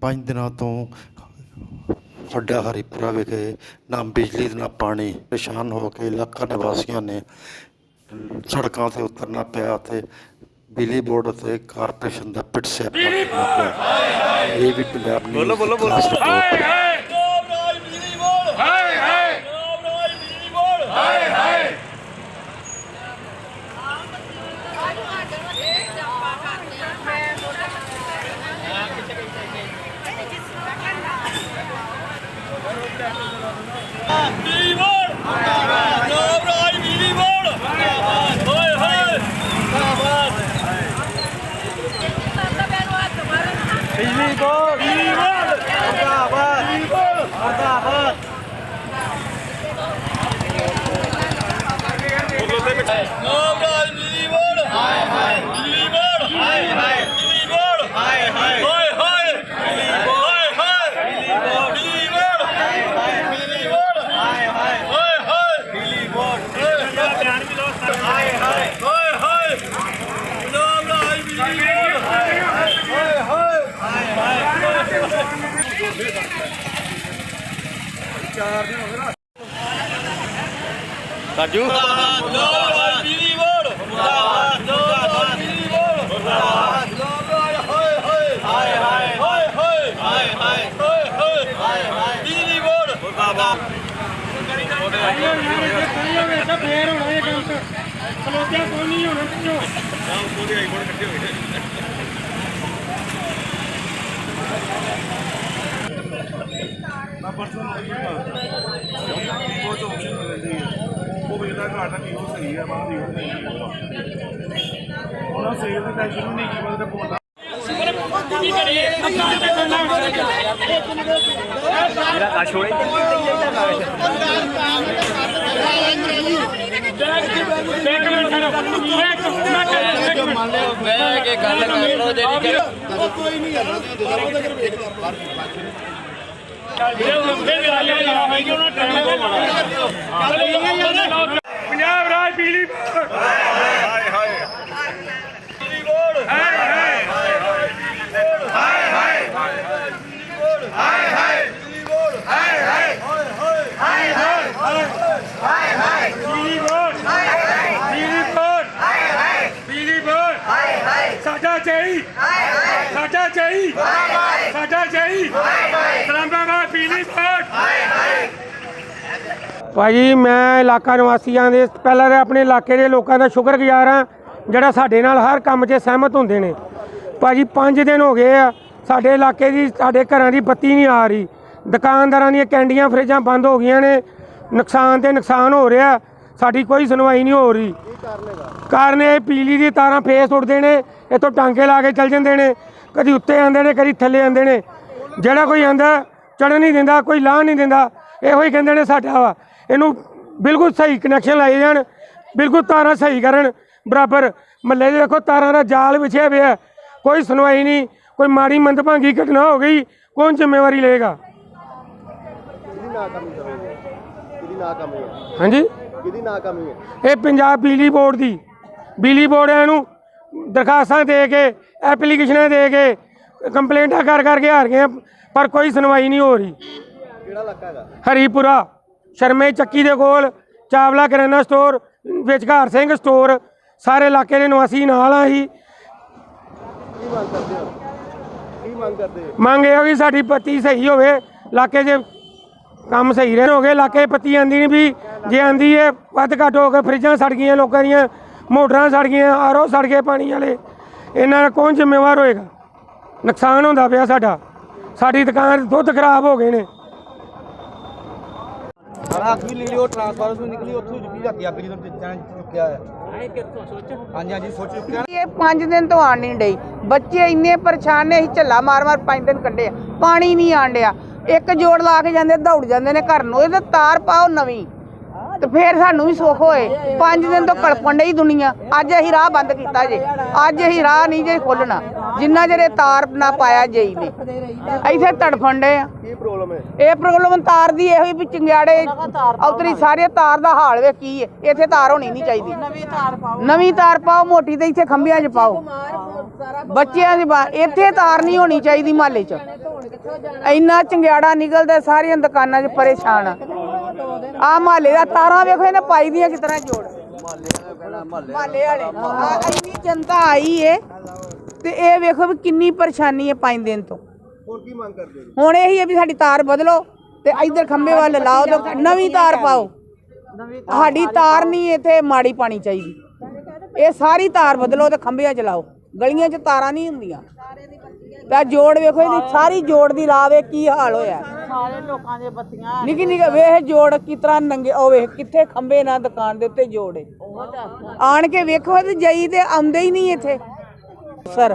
ਪੰਜ ਦਿਨਾਂ ਤੋਂ ਵੱਡਾ ਹਰੀਪੁਰਾ ਵਿਖੇ ਨਾ ਬਿਜਲੀ ਨਾ ਪਾਣੀ ਪਰੇਸ਼ਾਨ ਹੋ ਕੇ ਇਲਾਕਾ ਨਿਵਾਸੀਆਂ ਨੇ ਸੜਕਾਂ ਤੇ ਉਤਰਨਾ ਪਿਆ ਤੇ ਬਿਜਲੀ ਬੋਰਡ ਅਤੇ ਕਾਰਪੋਰੇਸ਼ਨ ਦਾ ਪਿੱਟ ਕਰਨਾ ਪਿਆ। ਇਹ ਵੀ ਪੰਜਾਬ ਨੇ ਬੋਲੋ ਬੋਲੋ। ਬੋਲੋ No, no, no. ਚਾਰ ਦਿਨ ਹੋ ਗਏ ਨਾ ਸਾਜੂ ਫੇਰ ਹੋਣਾ ਇਹ ਗੱਲ ਖਲੋਤਿਆ ਕੋਈ ਨਹੀਂ ਹੋਣਾ ਪਿੱਛੋਂ ਠੀਕ ਹੈ ਬਾਹਰ ਹੀ ਉਹਨਾਂ ਸੇਲ ਦੀ ਟੈਨਸ਼ਨ ਨਹੀਂ ਕੀ ਮਤਲਬ ਬੋਲਦਾ ਜਿਹੜਾ ਅਸ਼ੋੜੇ ਇੱਕ ਮਿੰਟ ਖੜੋ ਇੱਕ ਮਿੰਟ ਮੰਨ ਲਿਓ ਬਹਿ ਕੇ ਗੱਲ ਕਰ ਲਓ ਜਿਹੜੀ ਕਰ ਕੋਈ ਨਹੀਂ ਕਰਨਾ ਤੁਸੀਂ ਦੱਸੋ ਤਾਂ ਕਰ ਵੇਖ ਲਓ ਜੇ ਉਹ ਫਿਰ ਗੱਲ ਨਾ ਹੋਈ ਉਹਨਾਂ ਟਾਈਮ ਤੋਂ ਮਾਰਾ ਹਾਏ ਹਾਏ ਬਿਜਲੀ ਬੋਰਡ। ਹਾਏ ਹਾਏ ਹਾਏ ਹਾਏ ਬਿਜਲੀ ਬੋਰਡ ਹਾਏ ਹਾਏ ਹਾਏ ਹਾਏ ਬਿਜਲੀ ਬੋਰਡ ਹਾਏ ਹਾਏ ਬਿਜਲੀ ਬੋਰਡ ਹਾਏ ਹਾਏ ਹਾਏ ਹਾਏ ਹਾਏ ਹਾਏ ਬਿਜਲੀ ਬੋਰਡ ਹਾਏ ਹਾਏ ਬਿਜਲੀ ਬੋਰਡ ਹਾਏ ਹਾਏ ਬਿਜਲੀ ਬੋਰਡ ਹਾਏ ਹਾਏ ਸਾਡਾ ਚਾਹੀ ਹਾਏ ਹਾਏ ਸਾਡਾ ਚਾਹੀ ਹਾਏ ਹਾਏ ਸਾਡਾ ਚਾਹੀ ਹਾਏ ਹਾਏ ਸਲਾਮਾਬਾਦ ਬਿਜਲੀ ਬੋਰਡ ਭਾਜੀ, ਮੈਂ ਇਲਾਕਾ ਨਿਵਾਸੀਆਂ ਦੇ ਪਹਿਲਾਂ ਤਾਂ ਆਪਣੇ ਇਲਾਕੇ ਦੇ ਲੋਕਾਂ ਦਾ ਸ਼ੁਕਰਗੁਜ਼ਾਰ ਹਾਂ, ਜਿਹੜਾ ਸਾਡੇ ਨਾਲ ਹਰ ਕੰਮ 'ਚ ਸਹਿਮਤ ਹੁੰਦੇ ਨੇ। ਭਾਜੀ 5 ਦਿਨ ਹੋ ਗਏ ਆ, ਸਾਡੇ ਇਲਾਕੇ ਦੀ, ਸਾਡੇ ਘਰਾਂ ਦੀ ਬੱਤੀ ਨਹੀਂ ਆ ਰਹੀ। ਦੁਕਾਨਦਾਰਾਂ ਦੀਆਂ ਕੈਂਡੀਆਂ ਫਰਿੱਜਾਂ ਬੰਦ ਹੋ ਗਈਆਂ ਨੇ। ਨੁਕਸਾਨ ਤੇ ਨੁਕਸਾਨ ਹੋ ਰਿਹਾ, ਸਾਡੀ ਕੋਈ ਸੁਣਵਾਈ ਨਹੀਂ ਹੋ ਰਹੀ। ਕਾਰਨ ਇਹ ਬਿਜਲੀ ਦੀ ਤਾਰਾਂ ਫੇਸ ਉੱਡਦੇ ਨੇ, ਇੱਥੋਂ ਟਾਂਕੇ ਲਾ ਕੇ ਚੱਲ ਜਾਂਦੇ ਨੇ, ਕਦੀ ਉੱਤੇ ਆਉਂਦੇ ਨੇ, ਕਦੀ ਥੱਲੇ ਆਉਂਦੇ ਨੇ। ਜਿਹੜਾ ਕੋਈ ਆਂਦਾ ਚੜ੍ਹਨ ਨਹੀਂ ਦਿੰਦਾ, ਕੋਈ ਲਾਹ ਨਹੀਂ ਦਿੰਦਾ, ਇਹੋ ਹੀ ਕਹਿੰਦੇ ਨੇ ਸਾਡਾ ਵਾ। ਇਹਨੂੰ ਬਿਲਕੁਲ ਸਹੀ ਕਨੈਕਸ਼ਨ ਲਾਏ ਜਾਣ ਬਿਲਕੁਲ ਤਾਰਾਂ ਸਹੀ ਕਰਨ ਬਰਾਬਰ। ਮੱਲੇ ਦੇ ਦੇਖੋ ਤਾਰਾਂ ਦਾ ਜਾਲ ਵਿਛਿਆ ਪਿਆ ਕੋਈ ਸੁਣਵਾਈ ਨਹੀਂ ਕੋਈ ਮਾੜੀ ਮੰਦਭਾਗੀ ਘਟਨਾ ਹੋ ਗਈ ਕੌਣ ਜ਼ਿੰਮੇਵਾਰੀ ਲਏਗਾ? ਹਾਂਜੀ? ਕਿਹਦੀ ਨਾਕਾਮੀ ਹੈ? ਇਹ ਪੰਜਾਬ ਬਿਜਲੀ ਬੋਰਡ ਦੀ। ਬਿਜਲੀ ਬੋਰਡ ਇਹਨੂੰ ਦਰਖਾਸਤਾਂ ਦੇ ਕੇ ਐਪਲੀਕੇਸ਼ਨਾਂ ਦੇ ਕੇ ਕੰਪਲੇਂਟਾਂ ਕਰ ਕਰਕੇ ਹਾਰ ਗਏ ਪਰ ਕੋਈ ਸੁਣਵਾਈ ਨਹੀਂ ਹੋ ਰਹੀ। ਕਿਹੜਾ ਇਲਾਕਾ ਹੈਗਾ? ਹਰੀਪੁਰਾ। ਸ਼ਰਮੇ ਚੱਕੀ ਦੇ ਕੋਲ, ਚਾਵਲਾ ਕਰਿਆਨਾ ਸਟੋਰ ਵਿਚਕਾਰ ਸਿੰਘ ਸਟੋਰ ਸਾਰੇ ਇਲਾਕੇ ਦੇ ਨਿਵਾਸੀ ਨਾਲ ਆ ਹੀ ਮੰਗ ਇਹ ਹੋਈ ਸਾਡੀ ਪੱਤੀ ਸਹੀ ਹੋਵੇ, ਇਲਾਕੇ 'ਚ ਕੰਮ ਸਹੀ ਰਹਿਣ ਹੋ ਗਏ, ਇਲਾਕੇ 'ਚ ਪੱਤੀ ਆਂਦੀ ਨਹੀਂ ਵੀ, ਜੇ ਆਂਦੀ ਹੈ ਵੱਧ ਘੱਟ ਹੋ ਕੇ ਫਰਿੱਜਾਂ ਸੜ ਗਈਆਂ ਲੋਕਾਂ ਦੀਆਂ, ਮੋਟਰਾਂ ਸੜ ਗਈਆਂ, ਆਰੋ ਸੜ ਗਏ ਪਾਣੀ ਵਾਲੇ, ਇਹਨਾਂ ਦਾ ਕੌਣ ਜ਼ਿੰਮੇਵਾਰ ਹੋਏਗਾ? ਨੁਕਸਾਨ ਹੁੰਦਾ ਪਿਆ ਸਾਡਾ। ਸਾਡੀ ਦੁਕਾਨ ਦੁੱਧ ਖਰਾਬ ਹੋ ਗਏ ਨੇ। ਹੱਥ ਵੀ ਲੀਲੀ ਉਹ ਟ੍ਰਾਂਸਫਾਰਮਰ ਤੋਂ ਨਿਕਲੀ ਉੱਥੋਂ ਚੁੱਕੀ ਜਾਂਦੀ ਅੱਗ ਜਦੋਂ ਜਾਣ ਚੁੱਕਿਆ ਹੈ ਹਾਂਜੀ ਹਾਂਜੀ ਸੋਚ ਚੁੱਕਿਆ ਇਹ 5 ਦਿਨ ਤੋਂ ਆਣ ਨਹੀਂ ਡਈ। ਬੱਚੇ ਇੰਨੇ ਪਰੇਸ਼ਾਨ ਨੇ ਅਸੀਂ ਝੱਲਾ ਮਾਰ ਮਾਰ 5 ਦਿਨ ਕੱਢੇ ਆ। ਪਾਣੀ ਨਹੀਂ ਆਣ ਡਿਆ। ਇੱਕ ਜੋੜ ਲਾ ਕੇ ਜਾਂਦੇ ਦੌੜ ਜਾਂਦੇ ਨੇ ਘਰ ਨੂੰ। ਇਹਦੇ ਤਾਰ ਪਾਓ ਨਵੀਂ। ਤੇ ਫੇਰ ਸਾਨੂੰ ਵੀ ਸੁੱਖ ਹੋਏ। 5 ਦਿਨ ਤੋਂ ਕਲਪਣ ਡਈ ਦੁਨੀਆ। ਅੱਜ ਅਸੀਂ ਰਾਹ ਬੰਦ ਕੀਤਾ ਜੇ। ਅੱਜ ਅਸੀਂ ਰਾਹ ਨਹੀਂ ਜੇ ਖੋਲਣਾ ਜਿੰਨਾ ਇਹ ਤਾਰ ਨਾ ਪਾਇਆ ਜਈ ਨੇ ਇੱਥੇ ਤੜਫਣ ਡੇ ਆ। ਕੀ ਪ੍ਰੋਬਲਮ ਹੈ? ਇਹ ਪ੍ਰੋਬਲਮ ਤਾਰ ਦੀ ਇਹੋ ਹੀ ਵੀ ਚੰਗਿਆੜੇ ਉਤਰੀ ਸਾਰੇ ਤਾਰ ਦਾ ਹਾਲ ਵੇ ਕੀ ਹੈ। ਇੱਥੇ ਤਾਰ ਹੋਣੀ ਨਹੀਂ ਚਾਹੀਦੀ। ਨਵੀਂ ਤਾਰ ਪਾਓ। ਨਵੀਂ ਤਾਰ ਪਾਓ ਮੋਟੀ ਤੇ ਇੱਥੇ ਖੰਭਿਆਂ 'ਚ ਪਾਓ। ਬੱਚਿਆਂ ਦੀ ਇੱਥੇ ਤਾਰ ਨਹੀਂ ਹੋਣੀ ਚਾਹੀਦੀ ਮਹੱਲੇ 'ਚ। ਇੰਨਾ ਚੰਗਿਆੜਾ ਨਿਕਲਦਾ ਸਾਰੀਆਂ ਦੁਕਾਨਾਂ 'ਚ ਪਰੇਸ਼ਾਨ ਆ। ਆ ਮਹੱਲੇ ਦਾ ਤਾਰਾਂ ਵੇਖੋ ਇਹਨੇ ਪਾਈ ਦੀਆਂ ਕਿਸ ਤਰ੍ਹਾਂ ਜੋੜ। ਮਹੱਲੇ ਵਾਲੇ ਆ ਇੰਨੀ ਜਨਤਾ ਆਈ ਏ। ਤੇ ਇਹ ਵੇਖੋ ਵੀ ਕਿੰਨੀ ਪਰੇਸ਼ਾਨੀ ਹੈ ਪੰਜ ਦਿਨ ਤੋਂ। ਹੁਣ ਕੀ ਮੰਗ ਕਰਦੇ ਜੀ ਹੁਣ ਇਹੀ ਹੈ ਵੀ ਸਾਡੀ ਤਾਰ ਬਦਲੋ ਤੇ ਇਧਰ ਖੰਭੇ ਵੱਲ ਲਾਓ ਤੇ ਨਵੀਂ ਤਾਰ ਪਾਓ। ਸਾਡੀ ਤਾਰ ਨਹੀਂ ਇੱਥੇ ਮਾੜੀ ਪਾਣੀ ਚਾਹੀਦੀ। ਇਹ ਸਾਰੀ ਤਾਰ ਬਦਲੋ ਤੇ ਖੰਭਿਆਂ ਚ ਲਾਓ। ਗਲੀਆਂ 'ਚ ਤਾਰਾਂ ਨਹੀਂ ਹੁੰਦੀਆਂ। ਤਾਂ ਜੋੜ ਵੇਖੋ ਇਹਦੀ ਸਾਰੀ ਜੋੜ ਦੀ ਲਾਵੇ ਕੀ ਹਾਲ ਹੋਇਆ। ਸਾਰੇ ਲੋਕਾਂ ਦੇ ਬੱਤੀਆਂ। ਨਿੱਕੀ ਨਿੱਕੀ ਵੇਖ ਜੋੜ ਕਿਸ ਤਰ੍ਹਾਂ ਨੰਗੇ ਉਹ ਵੇਖ ਕਿੱਥੇ ਖੰਭੇ ਨਾਲ ਦੁਕਾਨ ਦੇ ਉੱਤੇ ਜੋੜ ਏ। ਆਣ ਕੇ ਵੇਖੋ ਤੇ ਜਈ ਤੇ ਆਉਂਦੇ ਹੀ ਨਹੀਂ ਇੱਥੇ। ਸਰ।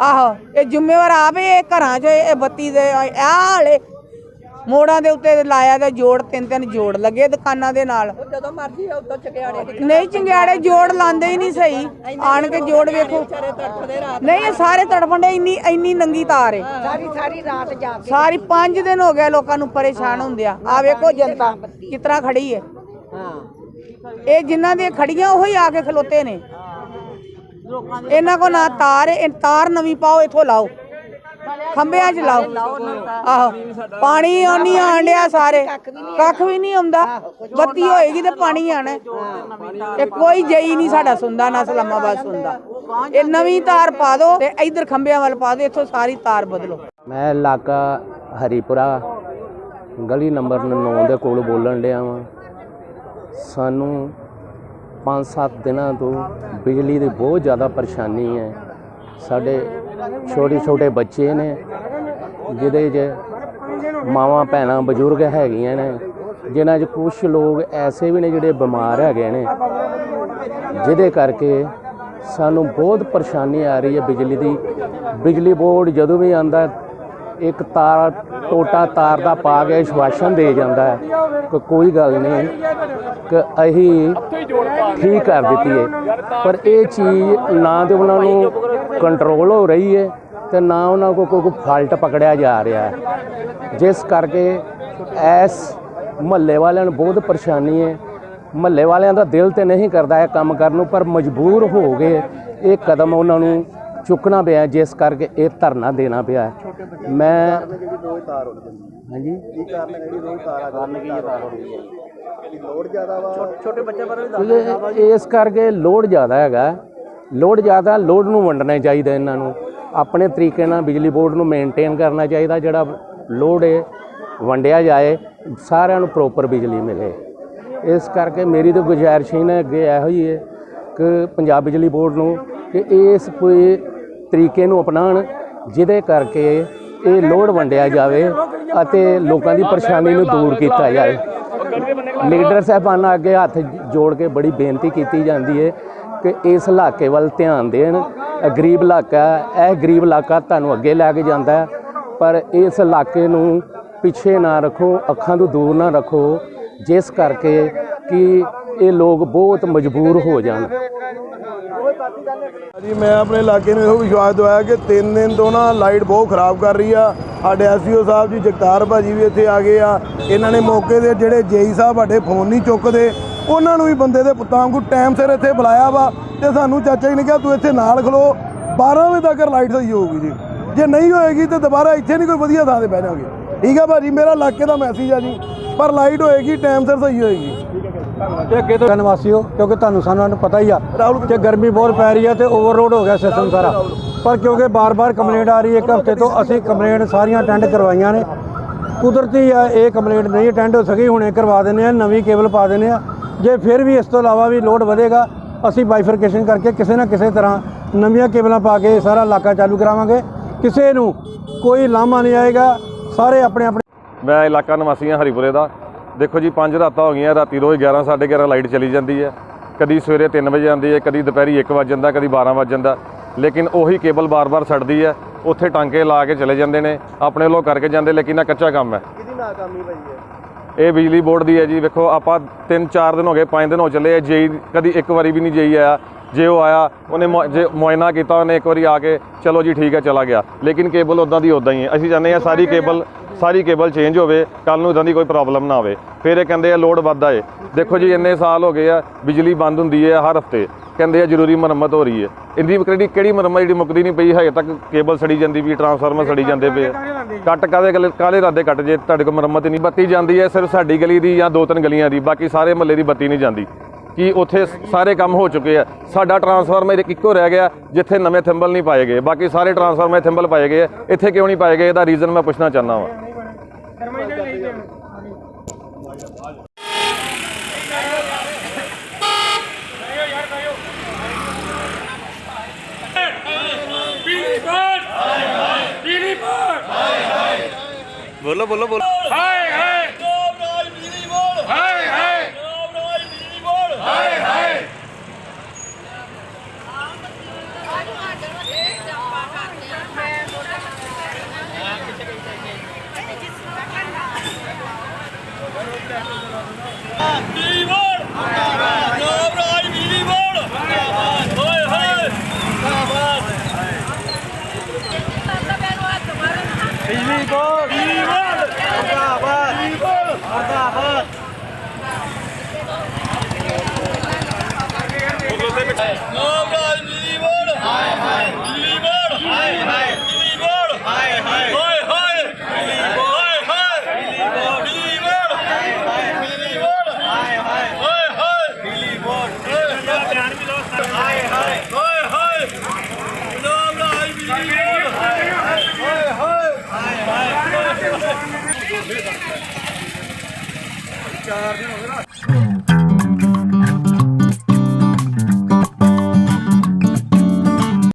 ਆਹੋ, ਇਹ ਜ਼ਿੰਮੇਵਾਰ ਆਪ ਇਹ ਘਰਾਂ 'ਚ ਇਹ ਬੱਤੀ ਦੇ ਆ ਹਾਲੇ ਮੋੜਾਂ ਦੇ ਉੱਤੇ ਲਾਇਆ ਤੇ ਜੋੜ, ਤਿੰਨ ਤਿੰਨ ਜੋੜ ਲੱਗੇ ਦੁਕਾਨਾਂ ਦੇ ਨਾਲ। ਜਦੋਂ ਮਰਜ਼ੀ ਉਦੋਂ ਚੰਗਿਆੜੇ ਨਹੀਂ, ਚੰਗਿਆੜੇ ਜੋੜ ਲਾਉਂਦੇ ਹੀ ਨਹੀਂ ਸਹੀ। ਆਣ ਕੇ ਜੋੜ ਵੇਖੋ। ਨਹੀਂ, ਇਹ ਸਾਰੇ ਤੜਫਣ ਇੰਨੀ ਇੰਨੀ ਨੰਗੀ ਤਾਰ ਹੈ ਸਾਰੀ ਸਾਰੀ ਰਾਤ ਜਾ ਸਾਰੀ 5 ਦਿਨ ਹੋ ਗਏ ਲੋਕਾਂ ਨੂੰ ਪਰੇਸ਼ਾਨ ਹੁੰਦਿਆ। ਆ ਵੇਖੋ ਜਨਤਾ ਕਿਸ ਤਰ੍ਹਾਂ ਖੜੀ ਹੈ ਇਹ ਜਿਨ੍ਹਾਂ ਦੇ ਖੜੀਆਂ, ਉਹ ਆ ਕੇ ਖਲੋਤੇ ਨੇ। ਇਹਨਾਂ ਕੋ ਨਾ ਤਾਰ ਹੈ, ਇਹ ਤਾਰ ਨਵੀਂ ਪਾਓ ਇੱਥੋਂ ਲਾਓ। ਖੰਭਿਆਂ 'ਚ ਲਾਓ। ਆਹੋ ਪਾਣੀ ਉਹ ਨਹੀਂ ਆਣ ਡਿਆ ਸਾਰੇ। ਕੱਖ ਵੀ ਨਹੀਂ ਆਉਂਦਾ ਬੱਤੀ ਹੋਏਗੀ ਤੇ ਪਾਣੀ ਆਣਾ ਇਹ ਕੋਈ ਜਈ ਨਹੀਂ ਸਾਡਾ ਸੁਣਦਾ ਨਾ ਸਲਾਮਾਬਾਦ ਸੁਣਦਾ। ਇਹ ਨਵੀਂ ਤਾਰ ਪਾ ਦਿਓ ਤੇ ਇਧਰ ਖੰਭਿਆਂ ਵੱਲ ਪਾ ਦਿਓ ਇੱਥੋਂ ਸਾਰੀ ਤਾਰ ਬਦਲੋ। ਮੈਂ ਇਲਾਕਾ ਹਰੀਪੁਰਾ ਗਲੀ ਨੰਬਰ 9 ਦੇ ਕੋਲ ਬੋਲਣ ਡਿਆ ਵਾਂ। ਸਾਨੂੰ 5-7 ਦਿਨਾਂ ਤੋਂ ਬਿਜਲੀ ਦੀ ਬਹੁਤ ਜ਼ਿਆਦਾ ਪਰੇਸ਼ਾਨੀ ਹੈ। ਸਾਡੇ ਛੋਟੇ ਛੋਟੇ ਬੱਚੇ ਨੇ, ਜਿਹਦੇ 'ਚ ਮਾਵਾਂ ਭੈਣਾਂ ਬਜ਼ੁਰਗ ਹੈਗੀਆਂ ਨੇ, ਜਿਨ੍ਹਾਂ 'ਚ ਕੁਝ ਲੋਕ ਐਸੇ ਵੀ ਨੇ ਜਿਹੜੇ ਬਿਮਾਰ ਹੈਗੇ ਨੇ, ਜਿਹਦੇ ਕਰਕੇ ਸਾਨੂੰ ਬਹੁਤ ਪਰੇਸ਼ਾਨੀ ਆ ਰਹੀ ਹੈ ਬਿਜਲੀ ਦੀ। ਬਿਜਲੀ ਬੋਰਡ ਜਦੋਂ ਵੀ ਆਂਦਾ ਇੱਕ ਤਾਰ, ਟੋਟਾ ਤਾਰ ਦਾ ਪਾ ਕੇ ਸ਼ਵਾਸ਼ਨ ਦੇ ਜਾਂਦਾ ਹੈ। ਕਿ, ਕੋਈ ਗੱਲ ਨਹੀਂ। ਕਿ ਅਸੀਂ ਠੀਕ ਕਰ ਦਿੱਤੀ ਹੈ ਪਰ ਇਹ ਚੀਜ਼ ਨਾ ਤੇ ਉਹਨਾਂ ਨੂੰ ਕੰਟਰੋਲ ਹੋ ਰਹੀ ਹੈ ਤੇ ਨਾ ਉਹਨਾਂ ਕੋ ਕੋਈ ਫਾਲਟ ਪਕੜਿਆ ਜਾ ਰਿਹਾ ਹੈ। ਜਿਸ ਕਰਕੇ ਐਸ ਮਹੱਲੇ ਵਾਲਿਆਂ ਨੂੰ ਬਹੁਤ ਪਰੇਸ਼ਾਨੀ ਹੈ ਮਹੱਲੇ ਵਾਲਿਆਂ ਦਾ ਦਿਲ ਤੇ ਨਹੀਂ ਕਰਦਾ ਇਹ ਕੰਮ ਕਰਨ ਨੂੰ, ਪਰ ਮਜਬੂਰ ਹੋ ਗਏ। ਇਹ ਕਦਮ ਉਹਨਾਂ ਨੂੰ ਚੁੱਕਣਾ ਪਿਆ ਜਿਸ ਕਰਕੇ ਇਹ ਧਰਨਾ ਦੇਣਾ ਪਿਆ ਮੈਂ ਹਾਂਜੀ। ਕੀ ਕਾਰਨ ਹੈ ਜਿਹੜੀ ਰੋਜ਼ ਤਾਰ ਆ ਕਾਰਨ ਕੀ ਤਾਰ ਹੋ ਰਹੀ ਹੈ ਲੋਡ ਜ਼ਿਆਦਾ ਵਾ। ਛੋਟੇ ਬੱਚੇ ਪਰ ਕਿਉਂਕਿ ਇਸ ਕਰਕੇ ਲੋਡ ਜ਼ਿਆਦਾ ਹੈਗਾ ਲੋਡ ਜ਼ਿਆਦਾ ਲੋਡ ਨੂੰ ਵੰਡਣਾ ਚਾਹੀਦਾ ਇਹਨਾਂ ਨੂੰ। ਆਪਣੇ ਤਰੀਕੇ ਨਾਲ ਬਿਜਲੀ ਬੋਰਡ ਨੂੰ ਮੇਨਟੇਨ ਕਰਨਾ ਚਾਹੀਦਾ ਜਿਹੜਾ ਲੋਡ ਹੈ ਵੰਡਿਆ ਜਾਏ ਸਾਰਿਆਂ ਨੂੰ ਪ੍ਰੋਪਰ ਬਿਜਲੀ ਮਿਲੇ। ਇਸ ਕਰਕੇ ਮੇਰੀ ਤਾਂ ਗੁਜ਼ਾਰਿਸ਼ ਹੀ ਨਾ ਅੱਗੇ ਇਹੋ ਹੀ ਹੈ ਕਿ ਪੰਜਾਬ ਬਿਜਲੀ ਬੋਰਡ ਨੂੰ ਕਿ ਇਸ ਕੋਈ ਤਰੀਕੇ ਨੂੰ ਅਪਣਾਉਣ, ਜਿਹਦੇ ਕਰਕੇ ਇਹ ਲੋੜ ਵੰਡਿਆ ਜਾਵੇ ਅਤੇ ਲੋਕਾਂ ਦੀ ਪਰੇਸ਼ਾਨੀ ਨੂੰ ਦੂਰ ਕੀਤਾ ਜਾਵੇ। ਲੀਡਰ ਸਾਹਿਬਾਨਾਂ ਅੱਗੇ ਹੱਥ ਜੋੜ ਕੇ ਬੜੀ ਬੇਨਤੀ ਕੀਤੀ ਜਾਂਦੀ ਹੈ ਕਿ ਇਸ ਇਲਾਕੇ ਵੱਲ ਧਿਆਨ ਦੇਣ। ਗਰੀਬ ਇਲਾਕਾ ਇਹ ਗਰੀਬ ਇਲਾਕਾ ਤੁਹਾਨੂੰ ਅੱਗੇ ਲੈ ਕੇ ਜਾਂਦਾ ਹੈ, ਪਰ ਇਸ ਇਲਾਕੇ ਨੂੰ ਪਿੱਛੇ ਨਾ ਰੱਖੋ, ਅੱਖਾਂ ਤੋਂ ਦੂਰ ਨਾ ਰੱਖੋ, ਜਿਸ ਕਰਕੇ ਕਿ ਇਹ ਲੋਕ ਬਹੁਤ ਮਜਬੂਰ ਹੋ ਜਾਣ। ਜੀ, ਮੈਂ ਆਪਣੇ ਇਲਾਕੇ ਨੂੰ ਇਹੋ ਵਿਸ਼ਵਾਸ ਦਵਾਇਆ ਕਿ 3 ਦਿਨ ਤੋਂ ਨਾ ਲਾਈਟ ਬਹੁਤ ਖਰਾਬ ਕਰ ਰਹੀ ਆ। ਸਾਡੇ ਐਸਪੀਓ ਸਾਹਿਬ ਜੀ, ਜਗਤਾਰ ਭਾਜੀ ਵੀ ਇੱਥੇ ਆ ਗਏ ਆ। ਇਹਨਾਂ ਨੇ ਮੌਕੇ ਦੇ ਜਿਹੜੇ ਜੇਈ ਸਾਹਿਬ ਸਾਡੇ ਫੋਨ ਨਹੀਂ ਚੁੱਕਦੇ, ਉਹਨਾਂ ਨੂੰ ਵੀ ਬੰਦੇ ਦੇ ਪੁੱਤਾਂ ਵਾਂਗੂ ਟਾਈਮ ਸਿਰ ਇੱਥੇ ਬੁਲਾਇਆ ਵਾ ਤੇ ਸਾਨੂੰ ਚਾਚਾ ਜੀ ਨੇ ਕਿਹਾ, ਤੂੰ ਇੱਥੇ ਨਾਲ ਖਲੋ 12 ਵਜੇ ਤੱਕ ਲਾਈਟ ਸਹੀ ਹੋਊਗੀ ਜੀ। ਜੇ ਨਹੀਂ ਹੋਏਗੀ ਤੇ ਦੁਬਾਰਾ ਇੱਥੇ ਨਹੀਂ ਕੋਈ ਵਧੀਆ ਥਾਂ ਤੇ ਬਹਿ ਜਾਓਗੇ ਠੀਕ ਆ ਭਾਜੀ, ਮੇਰਾ ਇਲਾਕੇ ਦਾ ਮੈਸੇਜ ਆ ਜੀ, ਪਰ ਲਾਈਟ ਹੋਏਗੀ, ਟਾਈਮ ਸਿਰ ਸਹੀ ਹੋਏਗੀ। ਤੇ ਅੱਗੇ ਤੋਂ ਨਿਵਾਸੀਓ, ਕਿਉਂਕਿ ਤੁਹਾਨੂੰ ਸਾਨੂੰ ਨੂੰ ਪਤਾ ਹੀ ਆ ਕਿ ਗਰਮੀ ਬਹੁਤ ਪੈ ਰਹੀ ਹੈ ਤੇ ਓਵਰਲੋਡ ਹੋ ਗਿਆ ਸਿਸਟਮ ਸਾਰਾ। ਪਰ ਕਿਉਂਕਿ ਬਾਰ-ਬਾਰ ਕੰਪਲੇਂਟ ਆ ਰਹੀ ਹੈ, ਇੱਕ ਹਫ਼ਤੇ ਤੋਂ ਅਸੀਂ ਕੰਪਲੇਂਟ ਸਾਰੀਆਂ ਅਟੈਂਡ ਕਰਵਾਈਆਂ ਨੇ। ਕੁਦਰਤੀ ਆ, ਇਹ ਕੰਪਲੇਂਟ ਨਹੀਂ ਅਟੈਂਡ ਹੋ ਸਕੀ, ਹੁਣੇ ਕਰਵਾ ਦਿੰਦੇ ਆ, ਨਵੀਂ ਕੇਬਲ ਪਾ ਦਿੰਦੇ ਆ। ਜੇ ਫਿਰ ਵੀ ਇਸ ਤੋਂ ਇਲਾਵਾ ਵੀ ਲੋਡ ਵਧੇਗਾ, ਅਸੀਂ ਬਾਈਫਰਕੇਸ਼ਨ ਕਰਕੇ ਕਿਸੇ ਨਾ ਕਿਸੇ ਤਰ੍ਹਾਂ ਨਵੀਆਂ ਕੇਬਲਾਂ ਪਾ ਕੇ ਸਾਰਾ ਇਲਾਕਾ ਚਾਲੂ ਕਰਾਵਾਂਗੇ। ਕਿਸੇ ਨੂੰ ਕੋਈ ਲਾਮਾ ਨਹੀਂ ਆਏਗਾ, ਸਾਰੇ ਆਪਣੇ ਆਪਣੇ ਮੈਂ ਇਲਾਕਾ ਨਿਵਾਸੀ ਹਾਂ ਹਰੀਪੁਰੇ ਦਾ। ਦੇਖੋ ਜੀ ਪੰਜ ਰਾਤਾਂ ਹੋ ਗਈਆਂ ਰਾਤੀ ਰੋਜ਼ 11 11:30 ਲਾਈਟ ਚਲੀ ਜਾਂਦੀ ਹੈ। ਕਦੀ ਸਵੇਰੇ 3 ਵਜੇ ਆਉਂਦੀ ਹੈ ਕਦੀ ਦੁਪਹਿਰੀ 1 ਵਜ ਜਾਂਦਾ ਕਦੀ 12 ਵਜ ਜਾਂਦਾ। ਲੇਕਿਨ ਉਹੀ ਕੇਬਲ ਬਾਰ-ਬਾਰ ਛੱਡਦੀ ਹੈ ਉੱਥੇ ਟਾਂਕੇ ਲਾ ਕੇ ਚਲੇ ਜਾਂਦੇ ਨੇ ਆਪਣੇ ਵੱਲੋਂ ਕਰਕੇ ਜਾਂਦੇ ਲੇਕਿਨ ਇਹ ਕੱਚਾ ਕੰਮ ਹੈ। ਕਿਹਦੀ ਨਾਕਾਮੀ ਭਾਈ ਹੈ? ਇਹ ਬਿਜਲੀ ਬੋਰਡ ਦੀ ਹੈ ਜੀ ਵੇਖੋ ਆਪਾਂ 3-4 ਦਿਨ ਹੋ ਗਏ 5 ਦਿਨ ਹੋ ਚੱਲੇ ਆ ਜੇਈ ਕਦੀ ਇੱਕ ਵਾਰੀ ਵੀ ਨਹੀਂ ਜੇਈ ਆਇਆ। ਜੇ ਉਹ ਆਇਆ ਉਹਨੇ ਜੇ ਮੁਆਇਨਾ ਕੀਤਾ ਉਹਨੇ ਇੱਕ ਵਾਰੀ ਆ ਕੇ ਚਲੋ ਜੀ ਠੀਕ ਹੈ ਚਲਾ ਗਿਆ। ਲੇਕਿਨ ਕੇਬਲ ਉਦਾਂ ਦੀ ਉਦਾਂ ਹੀ ਹੈ। ਅਸੀਂ ਚਾਹੁੰਦੇ ਹਾਂ ਸਾਰੀ ਕੇਬਲ ਸਾਰੀ ਕੇਬਲ ਚੇਂਜ ਹੋਵੇ ਕੱਲ ਨੂੰ ਇਦਾਂ ਦੀ ਕੋਈ ਪ੍ਰੋਬਲਮ ਨਾ ਆਵੇ। ਫਿਰ ਇਹ ਕਹਿੰਦੇ ਆ ਲੋਡ ਵੱਧਦਾ ਏ। ਦੇਖੋ ਜੀ ਇੰਨੇ ਸਾਲ ਹੋ ਗਏ ਆ ਬਿਜਲੀ ਬੰਦ ਹੁੰਦੀ ਹੈ ਹਰ ਹਫ਼ਤੇ। ਕਹਿੰਦੇ ਆ ਜ਼ਰੂਰੀ ਮੁਰੰਮਤ ਹੋ ਰਹੀ ਹੈ ਇੰਦੀ ਕਿਹੜੀ ਕਿਹੜੀ ਮੁਰੰਮਤ ਜਿਹੜੀ ਮੁੱਕਦੀ ਨਹੀਂ ਪਈ ਹਜੇ ਤੱਕ ਕੇਬਲ ਸੜੀ ਜਾਂਦੀ ਵੀ ਟਰਾਂਸਫਾਰਮਰ ਸੜੀ ਜਾਂਦੇ ਪਏ। ਕੱਟ ਕਾਦੇ ਕਾਲੇ ਰਾਦੇ ਕੱਟ ਜੇ? ਤੁਹਾਡੇ ਕੋਲ ਮੁਰੰਮਤ ਹੀ ਨਹੀਂ। ਬੱਤੀ ਜਾਂਦੀ ਹੈ ਸਿਰਫ ਸਾਡੀ ਗਲੀ ਦੀ ਜਾਂ ਦੋ ਤਿੰਨ ਗਲੀਆਂ ਦੀ ਬਾਕੀ ਸਾਰੇ ਮਹੱਲੇ ਦੀ ਬੱਤੀ ਨਹੀਂ ਜਾਂਦੀ। ਕਿ ਉੱਥੇ ਸਾਰੇ ਕੰਮ ਹੋ ਚੁੱਕੇ ਆ। ਸਾਡਾ ਟਰਾਂਸਫਾਰਮਰ ਇੱਕ ਇੱਕੋ ਰਹਿ ਗਿਆ ਜਿੱਥੇ ਨਵੇਂ ਥੰਬਲ ਨਹੀਂ ਪਾਏ ਗਏ। ਬਾਕੀ ਸਾਰੇ ਟਰਾਂਸਫਾਰਮਰ ਥੰਬਲ ਪਾਏ ਗਏ। ਇੱਥੇ ਕਿਉਂ ਨਹੀਂ ਪਾਏ ਗਏ ਇਹਦਾ ਰੀਜ਼ਨ ਮੈਂ ਪੁੱਛਣਾ ਚਾਹੁੰਦਾ ਵਾਂ। ਬੋਲੋ ਬੋਲੋ ਬੋਲੋ। ਹਾਏ ਹਾਏ ਨਾਮਰਾਜ ਬਿਜਲੀ ਬੋਰਡ ਹਾਏ ਹਾਏ ਨਾਮਰਾਜ ਬਿਜਲੀ ਬੋਰਡ ਹਾਏ ਹਾਏ ਬਿਜਲੀ ਬੋਰਡ ਨਾਮਰਾਜ ਬਿਜਲੀ ਬੋਰਡ ਹਾਏ ਹਾਏ ਬਿਜਲੀ ਬੋਰਡ ਬਿਜਲੀ ਬੋਰਡ ਮੁਰਦਾਬਾਦ ਬਿਜਲੀ ਬੋਰਡ ਮੁਰਦਾਬਾਦ ਨਾਮਰਾਜ ਬਿਜਲੀ ਬੋਰਡ ਹਾਏ ਹਾਏ ਬਿਜਲੀ ਬੋਰਡ ਹਾਏ ਹਾਏ ਬਿਜਲੀ ਬੋਰਡ ਹਾਏ ਹਾਏ ਹਾਏ ਹਾਏ ਬਿਜਲੀ ਬੋਰਡ ਹਾਏ ਹਾਏ ਬਿਜਲੀ ਬੋਰਡ ਬਿਜਲੀ ਬੋਰਡ ਹਾਏ ਹਾਏ ਬਿਜਲੀ ਬੋਰਡ ਹਾਏ ਹਾਏ ਹਾਏ ਹਾਏ ਬਿਜਲੀ ਬੋਰਡ ਧਿਆਨ ਵੀ ਲਓ ਹਾਏ ਹਾਏ ਹਾਏ ਹਾਏ ਨਾਮਰਾਜ ਬਿਜਲੀ ਬੋਰਡ ਹਾਏ ਹਾਏ ਹਾਏ ਹਾਏ ਹਾਏ